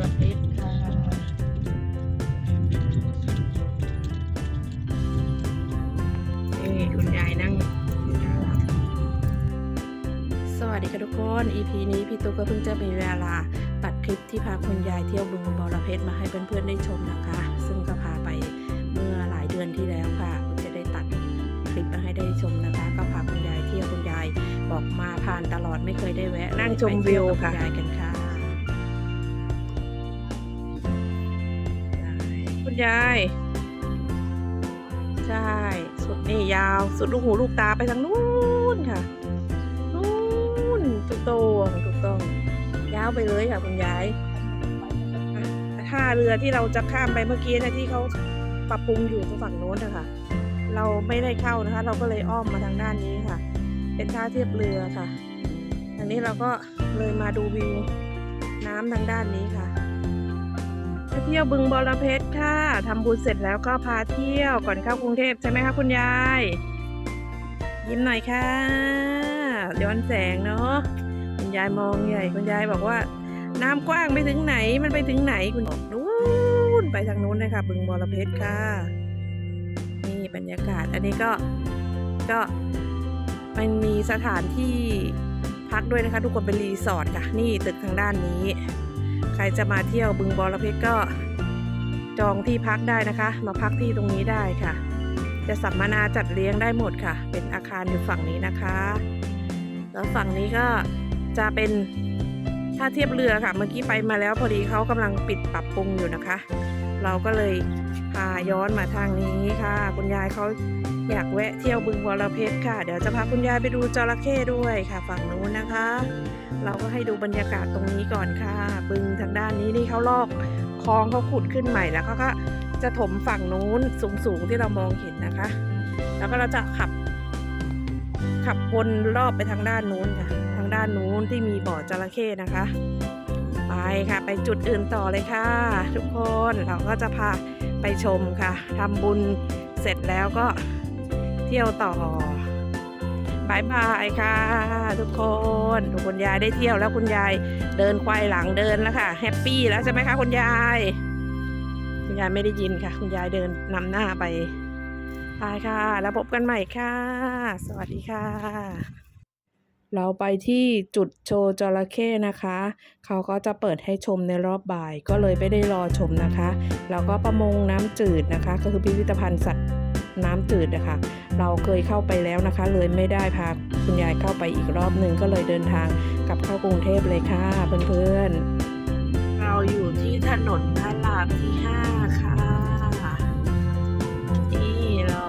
รเพชรค่ะนี่คุณยายนั่งอยู่ด้านหลังสวัสดีค่ะทุกคน EP นี้พี่ตุ๊กก็เพิ่งจะมีเวลาตัดคลิปที่พาคุณยายเที่ยวบึงบอระเพ็ดมาให้เพื่อนๆได้ชมนะคะ ซึ่งก็พาไปเมื่อหลายเดือนที่แล้วค่ะเพิ่งจะได้ตัดคลิปมาให้ได้ชมนะคะ ก็พาคุณยายเที่ยวคุณยายบอกมาผ่านตลอดไม่เคยได้แวะนั่งชมวิวค่ะไปเที่ยกับณยายกันค่ะ คุณยาย ใช่ สุดนี่ยาว สุดลูกหูลูกตาไปทางนู้นค่ะ นู้นถูกต้องถูกต้อง ยาวไปเลยค่ะคุณยายท่าเรือที่เราจะข้ามไปเมื่อกี้นะที่เขาปรับปรุงอยู่ตรงฝั่งโน้นนะคะ เราไม่ได้เข้านะคะ เราก็เลยอ้อมมาทางด้านนี้ค่ะ เป็นท่าเทียบเรือค่ะทางนี้เราก็เลยมาดูวิวน้ำทางด้านนี้ค่ะ ที่ยวบึงบอระเพชรค่ะทำบุญเสร็จแล้วก็พาเที่ยวก่อนเข้ากรุงเทพใช่ไหมคะคุณยาย ยิ้มหน่อยค่ะย้อนแสงเนาะคุณยายมองใหญ่คุณยายบอกว่า น้ำกว้างไปถึงไหนมันไปถึงไหนคุณบอกนู้นไปทางนู้นเลยค่ะ บึงบอระเพชรค่ะนี่บรรยากาศอันนี้ก็ก็มันมีสถานที่พักด้วยนะคะ ทุกคนเป็นรีสอร์ทค่ะ นี่ตึกทางด้านนี้ ใครจะมาเที่ยวบึงบอระเพ็ดก็ จองที่พักได้นะคะ มาพักที่ตรงนี้ได้ค่ะ จะสัมมนาจัดเลี้ยงได้หมดค่ะ เป็นอาคารอยู่ฝั่งนี้นะคะ แล้วฝั่งนี้ก็จะเป็นท่าเทียบเรือค่ะ เมื่อกี้ไปมาแล้วพอดีเขากำลังปิดปรับปรุงอยู่นะคะ เราก็เลยพาย้อนมาทางนี้ค่ะ คุณยายเขาอยากแวะเที่ยวบึงบอรเพ็ดค่ะ เดี๋ยวจะพาคุณยายไปดูจระเข้ด้วยค่ะ ฝั่งนู้นนะคะ เราก็ให้ดูบรรยากาศตรงนี้ก่อนค่ะ บึงทางด้านนี้นี่เขาลอก คลองเขาขุดขึ้นใหม่แล้วเขาก็จะถมฝั่งนู้นสูงๆที่เรามองเห็นนะคะ แล้วก็เราจะขับ ขับวนรอบไปทางด้านนู้นค่ะ ทางด้านนู้นที่มีบ่อจระเข้นะคะ ไปค่ะ ไปจุดอื่นต่อเลยค่ะ ทุกคนเราก็จะพาไปชมค่ะทำบุญเสร็จแล้วก็เที่ยวต่อ บายบายค่ะ ทุกคนทุกคุณยายได้เที่ยวแล้วคุณยายเดินควายหลังเดินแล้วค่ะแฮปปี้แล้วใช่ไหมคะคุณยาย คุณยายไม่ได้ยินค่ะ คุณยายเดินนำหน้าไปไปค่ะ แล้วพบกันใหม่ค่ะ สวัสดีค่ะ เราไปที่จุดโชว์จระเข้นะคะ เขาก็จะเปิดให้ชมในรอบบ่ายก็เลยไม่ได้รอชมนะคะ แล้วก็ประมงน้ำจืดนะคะ ก็คือพิพิธภัณฑ์สัตว์ น้ำจืดนะคะ เราเคยเข้าไปแล้วนะคะ เลยไม่ได้พาคุณยายเข้าไปอีกรอบหนึ่งก็เลยเดินทางกลับเข้ากรุงเทพเลยค่ะเพื่อนๆ เราอยู่ที่ถนนพระรามที่5ค่ะที่เรา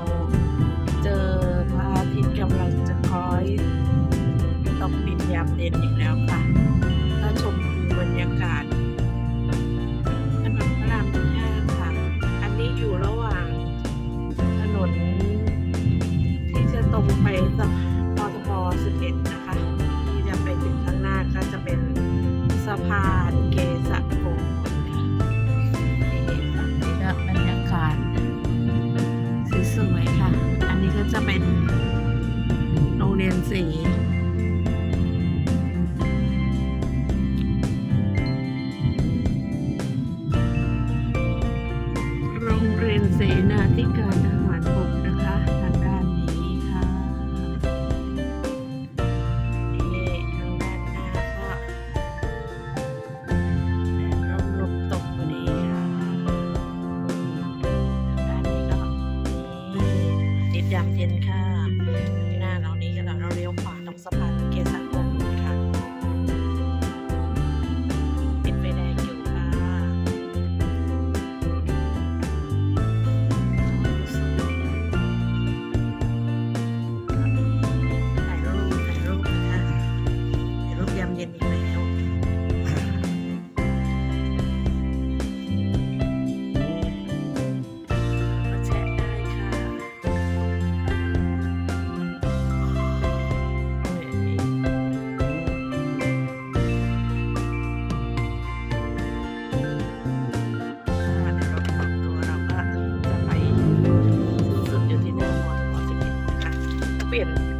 เจอพระอาทิตย์กำลังจะคล้อยตกดินยามเย็นอีกแล้วค่ะถ้าชมบรรยากาศ นะคะ ที่จะไปถึงข้างหน้าก็จะเป็นสะพานเกษะโกนค่ะนี่ค่ะนี่ก็บรรยากาศสวยๆค่ะ อันนี้ก็จะเป็นโรงเรียนสี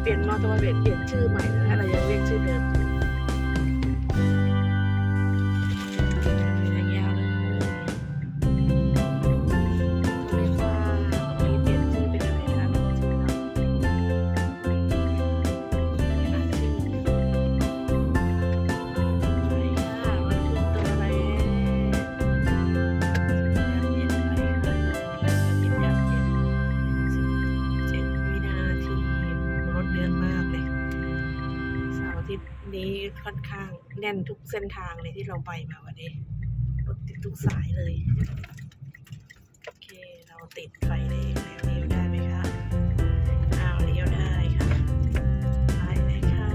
เปลี่ยนมอตอร์เวทเปลี่ยนชื่อใหม่แล้วนะไรยังเรียกชื่อเดิม ค่อนข้างแน่นทุกเส้นทางเลยที่เราไปมาวันนี้รถติดทุกสายเลย โอเค เราติดไฟแดงแล้วเลี้ยวได้ไหมคะอ้าวเลี้ยวได้ค่ะไปเลยค่ะ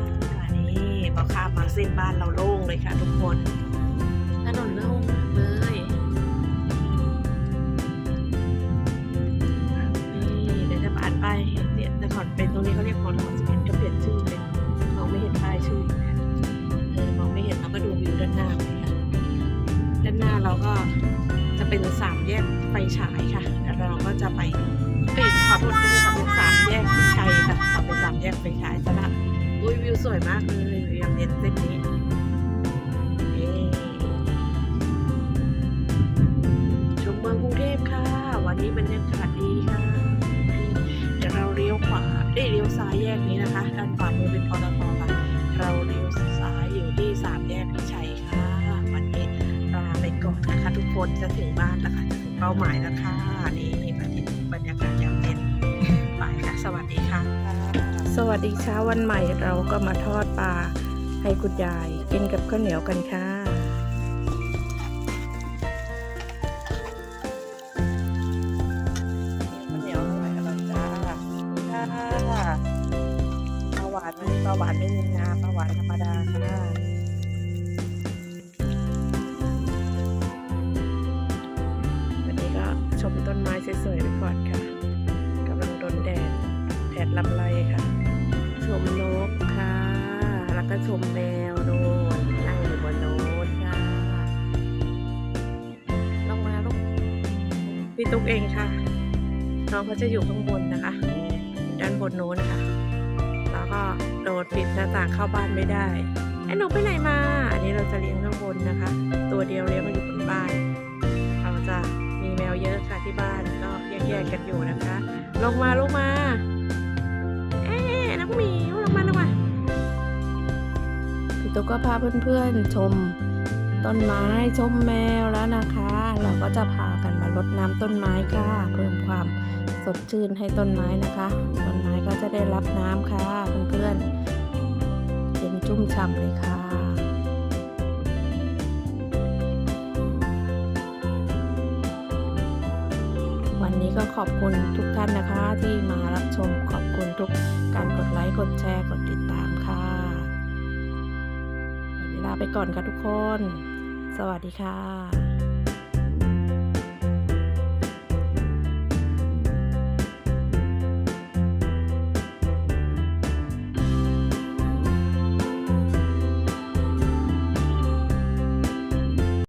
นี่พอข้ามมาเส้นบ้านเราโล่งเลยค่ะทุกคนถนนโล่ง วิวสวยมากเลยยังเน้นเส้นนี้ชมเมืองกรุงเทพค่ะ วันนี้บรรยากาศดีค่ะนี่เดี๋ยวเราเลี้ยวขวาเอ้เลี้ยวซ้ายแยกนี้นะคะด้านขวามือเป็นปตทค่ะ เราเลี้ยวซ้ายอยู่ที่สามแยกพิชัยค่ะ วันนี้ลาไปก่อนนะคะ ทุกคนจะถึงบ้านแล้วค่ะจะถึงเป้าหมายแล้วค่ะนี่บรรยากาศยามเย็นไปค่ะ สวัสดีค่ะ สวัสดีเช้าวันใหม่เราก็มาทอดปลาให้คุณยายกินกับข้าวเหนียวกันค่ะ ข้าวเหนียวอร่อยอร่อยจ้าค่ะปลาหวานปลาหวานไม่มีงาปลาหวานธรรมดาค่ะ มแมวโดนนั่งอยู่บนโน้นค่ะลงมาลูกพี่ตุ๊กเองค่ะ น้องเขาจะอยู่ข้างบนนะคะ ด้านบนโน้นค่ะ แล้วก็โดดปิดหน้าต่างเข้าบ้านไม่ได้ไอ้หนูไปไหนมา อันนี้เราจะเลี้ยงข้างบนนะคะ ตัวเดียวเลี้ยงมาอยู่บนบ้าน เราจะมีแมวเยอะค่ะที่บ้านก็แยกๆกันอยู่นะคะ ลงมาลงมา เอ๊ะน้องหมิวลงมาลงมา ตุ๊กก็พาเพื่อนๆชมต้นไม้ชมแมวแล้วนะคะ เราก็จะพากันมารดน้ำต้นไม้ค่ะ เพิ่มความสดชื่นให้ต้นไม้นะคะ ต้นไม้ก็จะได้รับน้ำค่ะเพื่อนๆเย็นชุ่มฉ่ำเลยค่ะวันนี้ก็ขอบคุณทุกท่านนะคะที่มารับชมขอบคุณทุกการกดไลค์ กดแชร์ กดติดตามค่ะ ไปก่อนค่ะทุกคน สวัสดีค่ะ